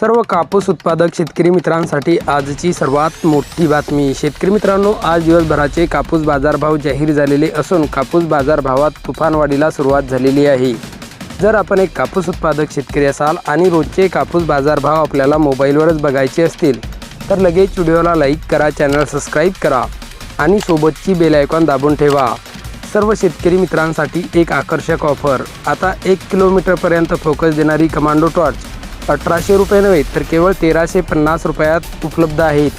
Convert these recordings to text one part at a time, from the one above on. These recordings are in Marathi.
सर्व कापूस उत्पादक शेतकरी मित्रांसाठी आजची सर्वात मोठी बातमी. शेतकरी मित्रांनो आज दिवसभराचे कापूस बाजारभाव जाहीर झालेले असून कापूस बाजारभावात तुफानवाढीला सुरुवात झालेली आहे. जर आपण एक कापूस उत्पादक शेतकरी असाल आणि रोजचे कापूस बाजारभाव आपल्याला मोबाईलवरच बघायचे असतील तर लगेच व्हिडिओला लाईक करा चॅनल सबस्क्राईब करा आणि सोबतची बेल आयकॉन दाबून ठेवा. सर्व शेतकरी मित्रांसाठी एक आकर्षक ऑफर. आता एक किलोमीटरपर्यंत फोकस देणारी कमांडो टॉर्च. अठराशे रुपये नव्हे तर केवळ तेराशे पन्नास रुपयात उपलब्ध आहेत.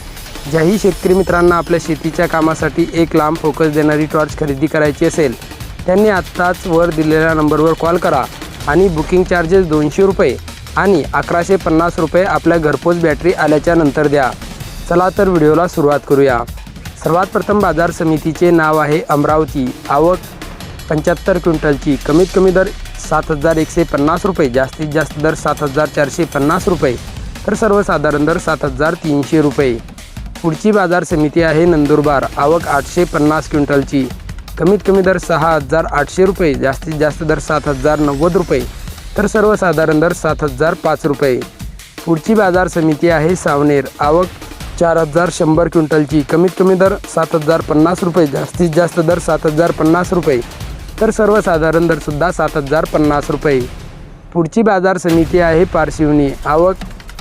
ज्याही शेतकरी मित्रांना आपल्या शेतीच्या कामासाठी एक लांब फोकस देणारी टॉर्च खरेदी करायची असेल त्यांनी आत्ताच वर दिलेल्या नंबरवर कॉल करा आणि बुकिंग चार्जेस दोनशे रुपये आणि अकराशे पन्नास रुपये आपल्या घरपोच बॅटरी आल्याच्यानंतर द्या. चला तर व्हिडिओला सुरुवात करूया. सर्वात प्रथम बाजार समितीचे नाव आहे अमरावती. आवक पंच्याहत्तर क्विंटलची. कमीत कमी दर सात हजार एकशे पन्नास रुपये. जास्तीत जास्त दर सात हजार चारशे पन्नास रुपये. तर सर्वसाधारण दर सात हजार तीनशे रुपये. पुढची बाजार समिती आहे नंदुरबार. आवक आठशे पन्नास क्विंटलची. कमीत कमी दर सहा हजार आठशे रुपये. जास्तीत जास्त दर सात हजार नव्वद रुपये. तर सर्वसाधारण दर सात हजार पाच रुपये. पुढची बाजार समिती आहे सावनेर. आवक चार हजार शंभर क्विंटलची. कमीत कमी दर सात हजार पन्नास रुपये. जास्तीत जास्त दर सात हजार पन्नास रुपये. तर सर्वसाधारण दरसुद्धा सात हजार पन्नास रुपये. पुढची बाजार समिती आहे पारशिवनी. आवक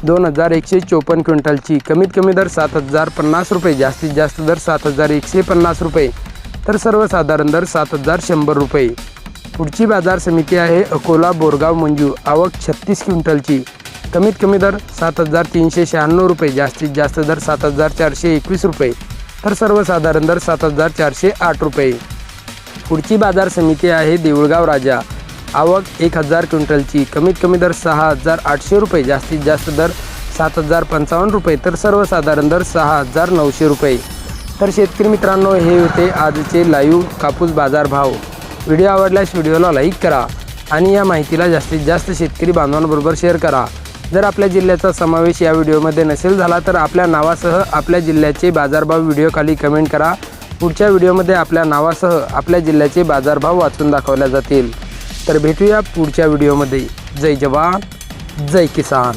दोन हजार एकशे चोपन्न क्विंटलची. कमीत कमी दर सात हजार पन्नास रुपये. जास्तीत जास्त दर सात हजार एकशे पन्नास रुपये. तर सर्वसाधारण दर सात हजार शंभर रुपये. पुढची बाजार समिती आहे अकोला बोरगाव मंजू. आवक छत्तीस क्विंटलची. कमीत कमी दर सात हजार तीनशे शहाण्णव रुपये. जास्तीत जास्त दर सात हजार चारशे एकवीस रुपये. तर सर्वसाधारण दर सात हजार चारशे आठ रुपये. पुढची बाजार समिती आहे देऊळगाव राजा. आवक एक हजार क्विंटलची. कमीत कमी दर सहा हजार आठशे रुपये. जास्तीत जास्त दर सात हजार पंचावन्न रुपये. तर सर्वसाधारण दर सहा हजार नऊशे रुपये. तर शेतकरी मित्रांनो हे होते आजचे लाईव्ह कापूस बाजार भाव. व्हिडिओ आवडल्यास व्हिडिओला लाईक करा आणि या माहितीला जास्तीत जास्त शेतकरी बांधवांबरोबर शेअर करा. जर आपल्या जिल्ह्याचा समावेश या व्हिडिओमध्ये नसेल झाला तर आपल्या नावासह आपल्या जिल्ह्याचे बाजारभाव व्हिडिओ खाली कमेंट करा. पुढच्या व्हिडिओमध्ये आपल्या नावासह आपल्या जिल्ह्याचे बाजारभाव वाचून दाखवल्या जातील. तर भेटूया पुढच्या व्हिडिओमध्ये. जय जवान जय किसान.